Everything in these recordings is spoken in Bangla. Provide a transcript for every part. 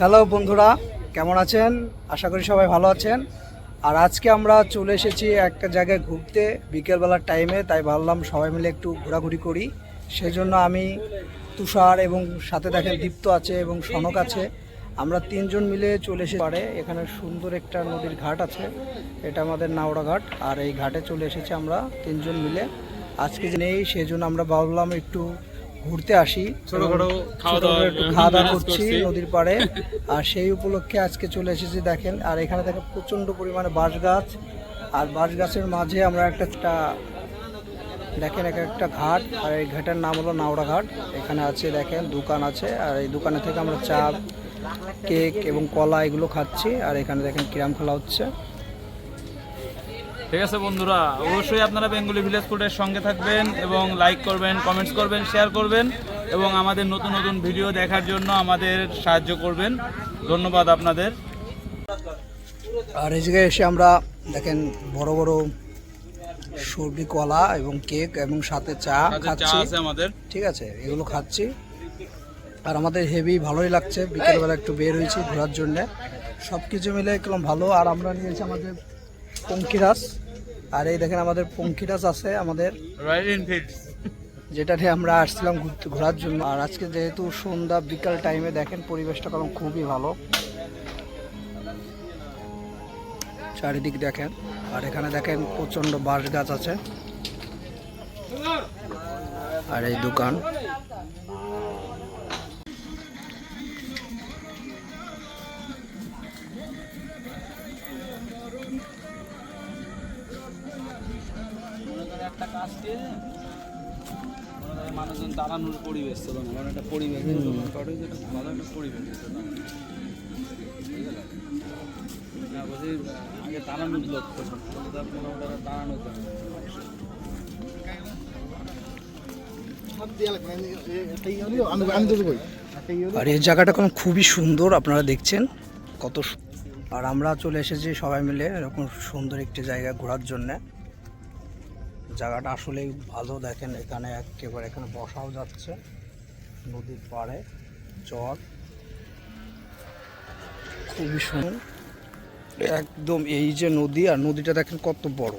হ্যালো বন্ধুরা, কেমন আছেন? আশা করি সবাই ভালো আছেন। আর আজকে আমরা চলে এসেছি একটা জায়গায় ঘুরতে, বিকেলবেলার টাইমে তাই ভাবলাম সবাই মিলে একটু ঘোরাঘুরি করি। সেই জন্য আমি তুষার এবং সাথে দেখেন দীপ্ত আছে এবং সনক আছে। আমরা তিনজন মিলে চলে এসে পারে এখানে সুন্দর একটা নদীর ঘাট আছে। এটা আমাদের নাওড়া ঘাট। আর এই ঘাটে চলে এসেছি আমরা তিনজন মিলে। আজকে যে নেই সেই জন্য আমরা ভাবলাম একটু ঘুরতে আসি। ছোটখাটো খাওয়া দাওয়া করছি করছি। নদীর পাড়ে। আর সেই উপলক্ষে আজকে চলে এসেছি দেখেন। আর এখানে দেখেন প্রচণ্ড পরিমাণে বাঁশ গাছ আর বাঁশ গাছের মাঝে আমরা একটা একটা দেখেন এক একটা ঘাট। আর এই ঘাটের নাম হলো নাওড়া ঘাট। এখানে আছে দেখেন দোকান আছে। আর এই দোকানে থেকে আমরা চা কেক এবং কলা এগুলো খাচ্ছি। আর এখানে দেখেন কিরাম খেলা হচ্ছে। ঠিক আছে বন্ধুরা অবশ্যই আপনারা বেঙ্গলি ভিলেজ ফুডের সঙ্গে থাকবেন এবং লাইক করবেন কমেন্টস করবেন শেয়ার করবেন এবং আমাদের নতুন নতুন ভিডিও দেখার জন্য আমাদের সাহায্য করবেন। ধন্যবাদ আপনাদের। আর এই জায়গায় এসে আমরা দেখেন বড় বড় সবজি কলা এবং কেক এবং সাথে চা খাচ্ছি। আমাদের। ঠিক আছে এগুলো খাচ্ছি। আর আমাদের হেভি ভালোই লাগছে বিকেলবেলা একটু বের হয়েছি ঘোরার জন্যে। সব কিছু মিলে একদম ভালো। আর আমরা নিয়েছি আমাদের পঙ্কিরাস। আর এই দেখেন আমাদের পঙ্কিরাস আছে আমাদের রয়্যাল এনফিল্ড যেটা নিয়ে আমরা আসছিলাম ঘুরতে ঘোরার জন্য। আর আজকে যেহেতু সন্ধ্যা বিকাল টাইমে দেখেন পরিবেশটা কারণ খুবই ভালো। চারিদিক দেখেন। আর এখানে দেখেন প্রচণ্ড বাঁশ গাছ আছে। আর এই দোকান। একটা কাজ মানুষজন দাঁড়ানোর পরিবেশ ছিল না কারণ একটা পরিবেশ ভালো একটা পরিবেশ না বলছি আগে দাঁড়ানোর লক্ষ্য দাঁড়ানো আর এই জায়গাটা কোনো খুবই সুন্দর আপনারা দেখছেন। কত আর আমরা চলে এসেছি সবাই মিলে এরকম সুন্দর একটি জায়গা ঘোরার জন্য। জায়গাটা আসলেই ভালো দেখেন, এখানে একেবারে এখানে বসাও যাচ্ছে, নদীর পাড়ে চর খুবই সুন্দর। একদম এই যে নদী আর নদীটা দেখেন কত বড়।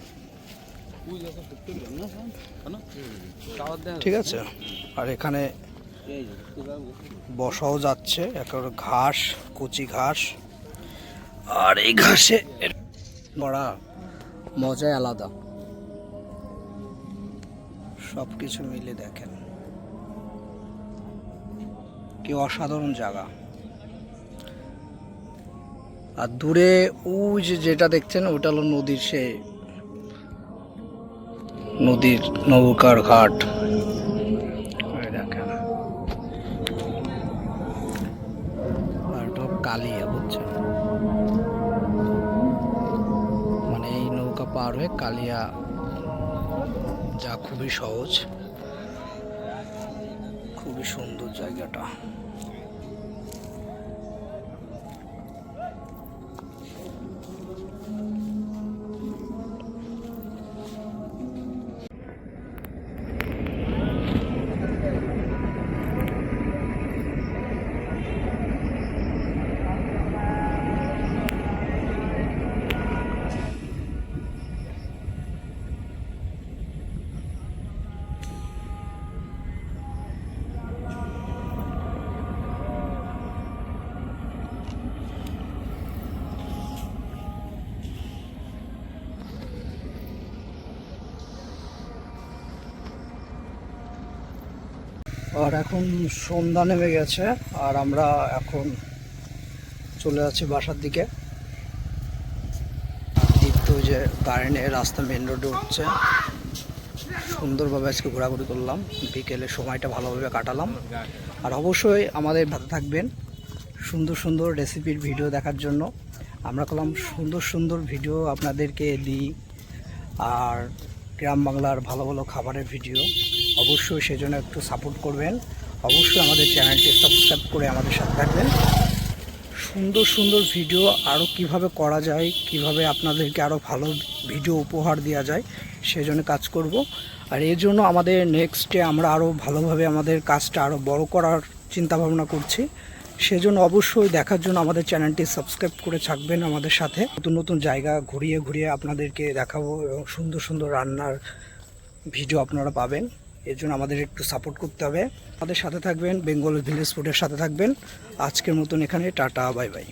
ঠিক আছে? আর এখানে বসাও যাচ্ছে, একেবারে ঘাস, কচি ঘাস। আর এই ঘাসে বড়া মজাই আলাদা। সব কিছু মিলে দেখেন। কি অসাধারণ জায়গা। আর দূরে ওই যে যেটা দেখছেন, ওটা হলো নদীর সে নদীর নৌকার ঘাট। কালিয়া মানে এই নৌকা পার হয়ে কালিয়া যা খুবই সহজ খুবই সুন্দর জায়গাটা। আর এখন সন্ধ্যা নেমে গেছে, আর আমরা এখন চলে যাচ্ছি বাসার দিকে। দীপ্ত যে গাড়ি নিয়ে রাস্তা মেন রোডে উঠছে। সুন্দরভাবে আজকে ঘোরাঘুরি করলাম। বিকেলে সময়টা ভালোভাবে কাটালাম। আর অবশ্যই আমাদের ভাতে থাকবেন সুন্দর সুন্দর রেসিপির ভিডিও দেখার জন্য। আমরা করলাম সুন্দর সুন্দর ভিডিও আপনাদেরকে দিই। আর গ্রাম বাংলার ভালো ভালো খাবারের ভিডিও অবশ্যই সেজন্য একটু সাপোর্ট করবেন। অবশ্যই আমাদের চ্যানেলটি সাবস্ক্রাইব করে আমাদের সাথে থাকবেন। সুন্দর সুন্দর ভিডিও আরও কীভাবে করা যায়, কীভাবে আপনাদেরকে আরও ভালো ভিডিও উপহার দেওয়া যায়, সেজন্য কাজ করব। আর এর জন্য আমাদের নেক্সটে আমরা আরও ভালোভাবে আমাদের কাজটা আরও বড় করার চিন্তা ভাবনা করছি। সেজন্য অবশ্যই দেখার জন্য আমাদের চ্যানেলটি সাবস্ক্রাইব করে থাকবেন আমাদের সাথে। নতুন নতুন জায়গা ঘুরিয়ে ঘুরিয়ে আপনাদেরকে দেখাবো এবং সুন্দর সুন্দর রান্নার ভিডিও আপনারা পাবেন। এর জন্য আমাদের একটু সাপোর্ট করতে হবে। আমাদের সাথে থাকবেন বেঙ্গল ভিলেজ ফুডের সাথে থাকবেন। আজকের মতন এখানে, টাটা বাই বাই